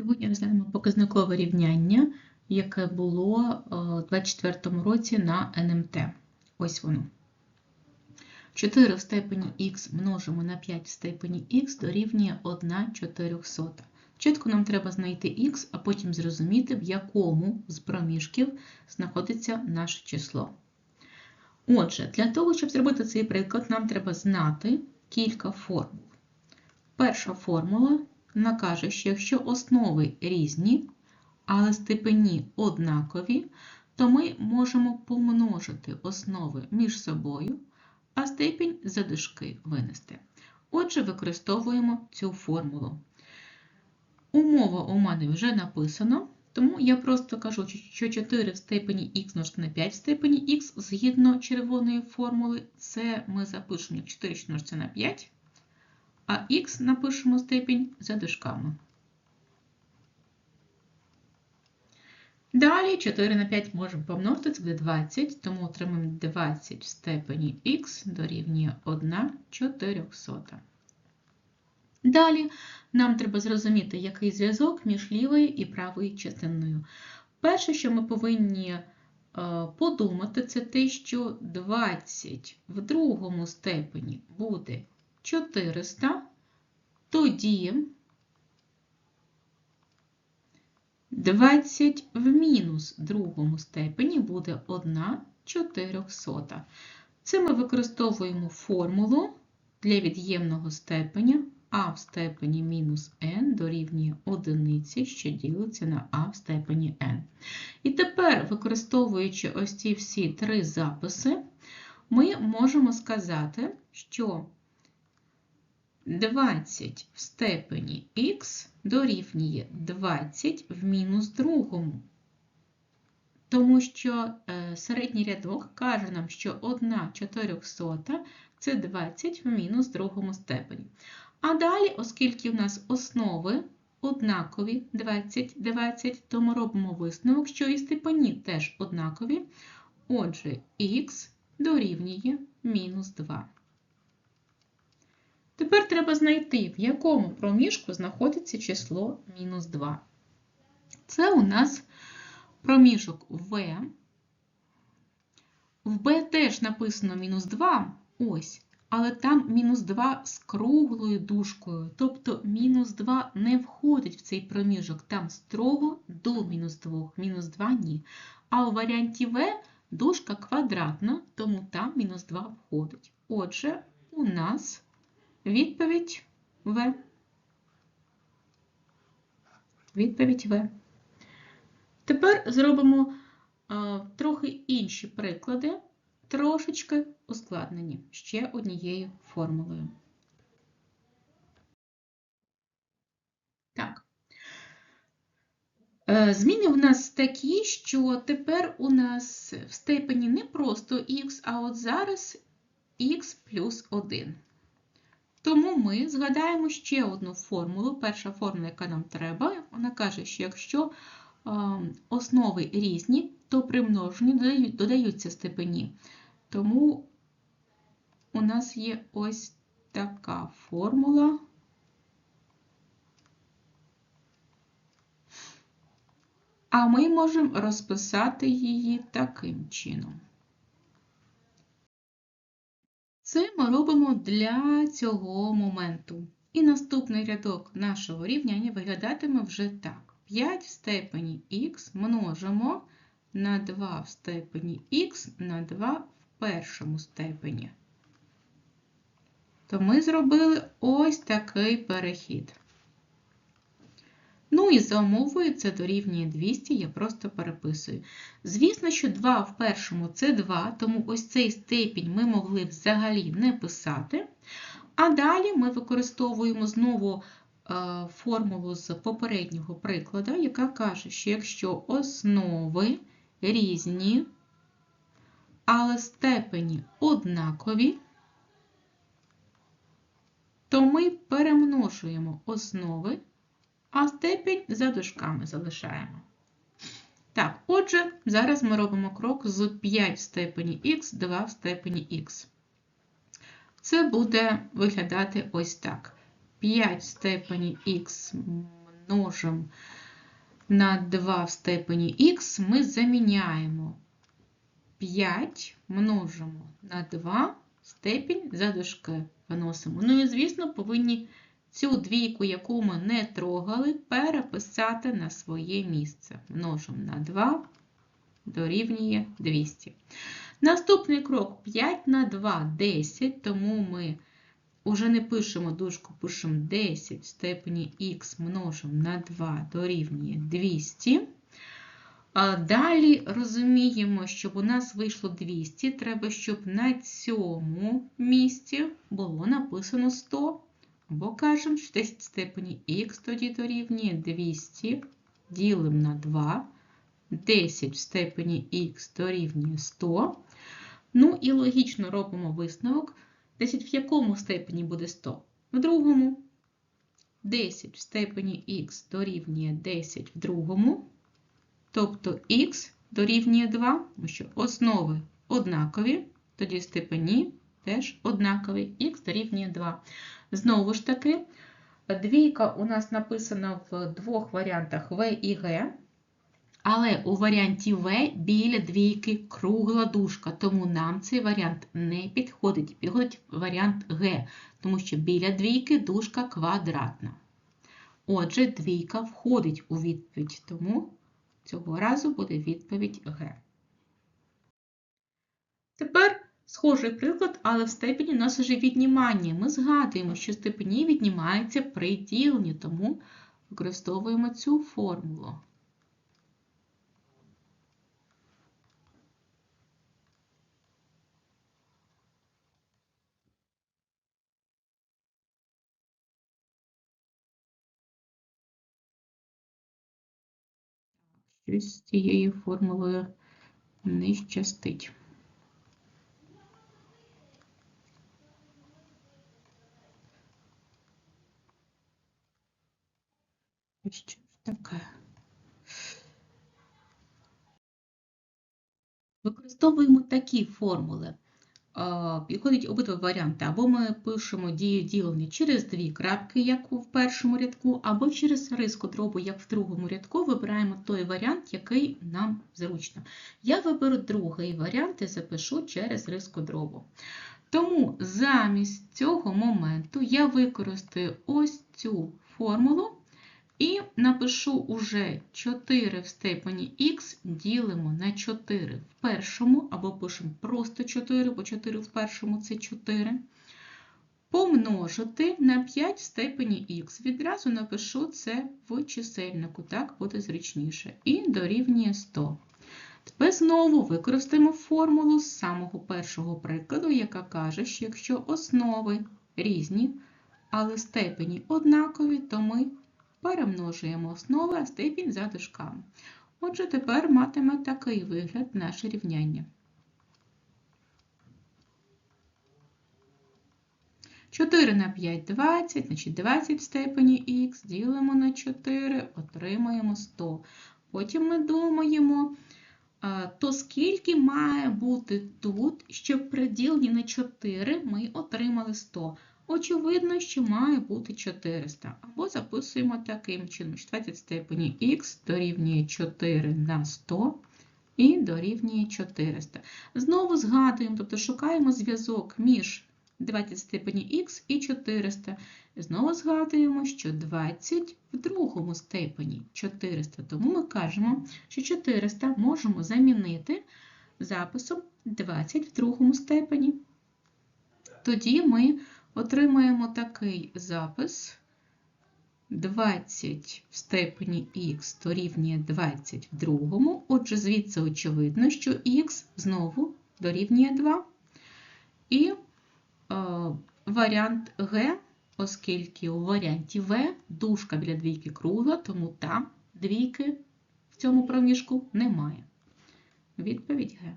Сьогодні розглянемо показникове рівняння, яке було е, у 2024 році на НМТ. Ось воно. 4 в степені х множимо на 5 в степені х дорівнює 1 чотирьохсота. Спочатку нам треба знайти х, а потім зрозуміти, в якому з проміжків знаходиться наше число. Отже, для того, щоб зробити цей приклад, нам треба знати кілька формул. Перша формула накаже, що якщо основи різні, але степені однакові, то ми можемо помножити основи між собою, а степінь за дужки винести. Отже, використовуємо цю формулу. Умова у мене вже написана, тому я просто кажу, що 4 в степені х множити на 5 в степені х згідно червоної формули, це ми запишемо як 4 що множиться на 5 а х напишемо степінь за дужками. Далі 4 на 5 можемо помножити, це буде 20, тому отримаємо 20 в степені х дорівнює 1 чотирьохсота. Далі нам треба зрозуміти, який зв'язок між лівою і правою частиною. Перше, що ми повинні подумати, це те, що 20 в другому степені буде 400, тоді 20 в мінус другому степені буде 1 чотирьохсота. Це ми використовуємо формулу для від'ємного степеня а в степені мінус n дорівнює одиниці, що ділиться на а в степені n. І тепер, використовуючи ось ці всі три записи, ми можемо сказати, що 20 в степені х дорівнює 20 в мінус другому. Тому що е, середній рядок каже нам, що 1 чотирьохсота – це 20 в мінус другому степені. А далі, оскільки в нас основи однакові 20, 20, то ми робимо висновок, що і степені теж однакові. Отже, х дорівнює мінус 2. Тепер треба знайти, в якому проміжку знаходиться число мінус 2. Це у нас проміжок В. В Б теж написано мінус 2, ось, але там мінус 2 з круглою дужкою, тобто мінус 2 не входить в цей проміжок, там строго до мінус 2, мінус 2 ні. А у варіанті В дужка квадратна, тому там мінус 2 входить. Отже, у нас Відповідь В. Відповідь В. Тепер зробимо а, трохи інші приклади, трошечки ускладнені ще однією формулою. Так. Е, зміни в нас такі, що тепер у нас в степені не просто х, а от зараз х плюс 1. Тому ми згадаємо ще одну формулу. Перша формула, яка нам треба, вона каже, що якщо основи різні, то при множенні додаються степені. Тому у нас є ось така формула. А ми можемо розписати її таким чином. Це ми робимо для цього моменту. І наступний рядок нашого рівняння виглядатиме вже так. 5 в степені х множимо на 2 в степені х на 2 в першому степені. То ми зробили ось такий перехід. Ну і за умовою це дорівнює 200, я просто переписую. Звісно, що 2 в першому це 2, тому ось цей степінь ми могли взагалі не писати. А далі ми використовуємо знову е, формулу з попереднього прикладу, яка каже, що якщо основи різні, але степені однакові, то ми перемножуємо основи а степінь за дужками залишаємо. Так, отже, зараз ми робимо крок з 5 в степені х, 2 в степені х. Це буде виглядати ось так. 5 в степені х множимо на 2 в степені х, ми заміняємо 5 множимо на 2 степінь за дужки виносимо. Ну і, звісно, повинні цю двійку, яку ми не трогали, переписати на своє місце. Множимо на 2 дорівнює 200. Наступний крок 5 на 2 10, тому ми вже не пишемо дужку, пишемо 10 в степені х множимо на 2 дорівнює 200. Далі розуміємо, щоб у нас вийшло 200, треба, щоб на цьому місці було написано 100. Бо кажемо, що 10 в степені х тоді дорівнює 200, ділимо на 2, 10 в степені х дорівнює 100. Ну і логічно робимо висновок. 10 в якому степені буде 100? В другому. 10 в степені х дорівнює 10 в другому. Тобто х дорівнює 2, тому що основи однакові, тоді степені теж однакові, х дорівнює 2. Знову ж таки, двійка у нас написана в двох варіантах В і Г. Але у варіанті В біля двійки кругла дужка, тому нам цей варіант не підходить. Підходить варіант Г, тому що біля двійки дужка квадратна. Отже, двійка входить у відповідь, тому цього разу буде відповідь Г. Тепер схожий приклад, але в степені у нас вже віднімання. Ми згадуємо, що степені віднімаються при діленні, тому використовуємо цю формулу. Щось з цією формулою не щастить. Що ж? Використовуємо такі формули. Підходять обидва варіанти. Або ми пишемо дію ділення через дві крапки, як в першому рядку, або через риску дробу, як в другому рядку, вибираємо той варіант, який нам зручно. Я виберу другий варіант і запишу через риску дробу. Тому замість цього моменту я використаю ось цю формулу. І напишу уже 4 в степені х ділимо на 4 в першому, або пишемо просто 4, бо 4 в першому це 4. Помножити на 5 в степені х. Відразу напишу це в чисельнику, так буде зручніше. І дорівнює 100. Тепер знову використаємо формулу з самого першого прикладу, яка каже, що якщо основи різні, але степені однакові, то ми перемножуємо основи, степінь за дужками. Отже, тепер матиме такий вигляд наше рівняння. 4 на 5 – 20, значить 20 в степені х, ділимо на 4, отримаємо 100. Потім ми думаємо, то скільки має бути тут, щоб при діленні на 4 ми отримали 100. Очевидно, що має бути 400. Або записуємо таким чином, 20 степені х дорівнює 4 на 100 і дорівнює 400. Знову згадуємо, тобто шукаємо зв'язок між 20 степені х і 400. Знову згадуємо, що 20 в другому степені 400. Тому ми кажемо, що 400 можемо замінити записом 20 в другому степені. Тоді ми отримаємо такий запис 20 в степені х дорівнює 20 в другому. Отже, звідси очевидно, що х знову дорівнює 2. І е, варіант Г, оскільки у варіанті В дужка біля двійки кругла, тому там двійки в цьому проміжку немає. Відповідь Г.